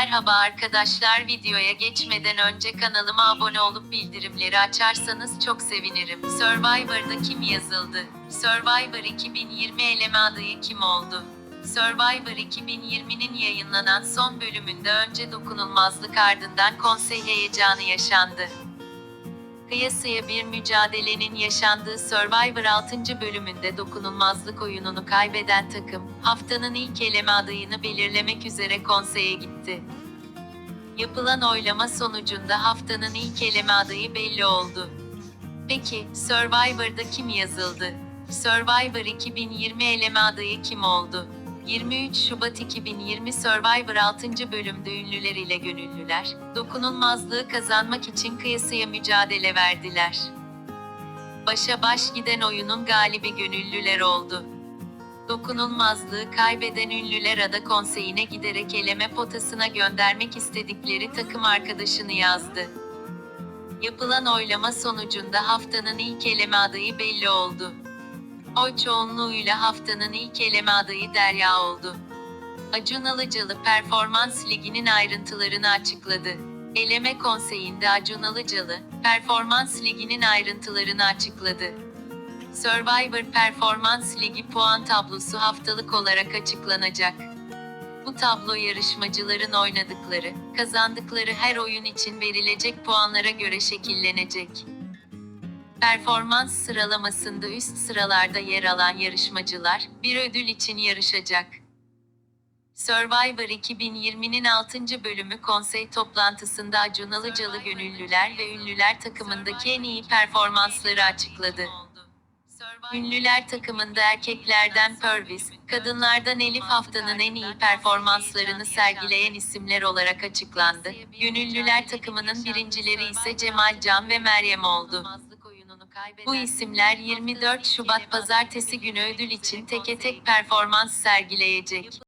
Merhaba arkadaşlar videoya geçmeden önce kanalıma abone olup bildirimleri açarsanız çok sevinirim. Survivor'da kim yazıldı? Survivor 2020 eleme adayı kim oldu? Survivor 2020'nin yayınlanan son bölümünde önce dokunulmazlık ardından konsey heyecanı yaşandı. Kıyasıya bir mücadelenin yaşandığı Survivor 6. bölümünde dokunulmazlık oyununu kaybeden takım, haftanın ilk eleme adayını belirlemek üzere konseye gitti. Yapılan oylama sonucunda haftanın ilk eleme adayı belli oldu. Peki, Survivor'da kim yazıldı? Survivor 2020 eleme adayı kim oldu? 23 Şubat 2020 Survivor 6. bölümde ünlüler ile gönüllüler, dokunulmazlığı kazanmak için kıyasıya mücadele verdiler. Başa baş giden oyunun galibi gönüllüler oldu. Dokunulmazlığı kaybeden ünlüler ada konseyine giderek eleme potasına göndermek istedikleri takım arkadaşını yazdı. Yapılan oylama sonucunda haftanın ilk eleme adayı belli oldu. Oy çoğunluğuyla haftanın ilk eleme adayı Derya oldu. Acun Ilıcalı Performans Ligi'nin ayrıntılarını açıkladı. Eleme konseyinde Acun Ilıcalı, Performans Ligi'nin ayrıntılarını açıkladı. Survivor Performans Ligi puan tablosu haftalık olarak açıklanacak. Bu tablo yarışmacıların oynadıkları, kazandıkları her oyun için verilecek puanlara göre şekillenecek. Performans sıralamasında üst sıralarda yer alan yarışmacılar bir ödül için yarışacak. Survivor 2020'nin 6. bölümü konsey toplantısında Acun Ilıcalı gönüllüler ve ünlüler takımındaki en iyi performansları açıkladı. Ünlüler takımında erkeklerden Purvis, kadınlardan Elif haftanın en iyi performanslarını sergileyen isimler olarak açıklandı. Gönüllüler takımının birincileri ise Cemal Can ve Meryem oldu. Bu isimler 24 Şubat pazartesi günü ödül için teke tek performans sergileyecek.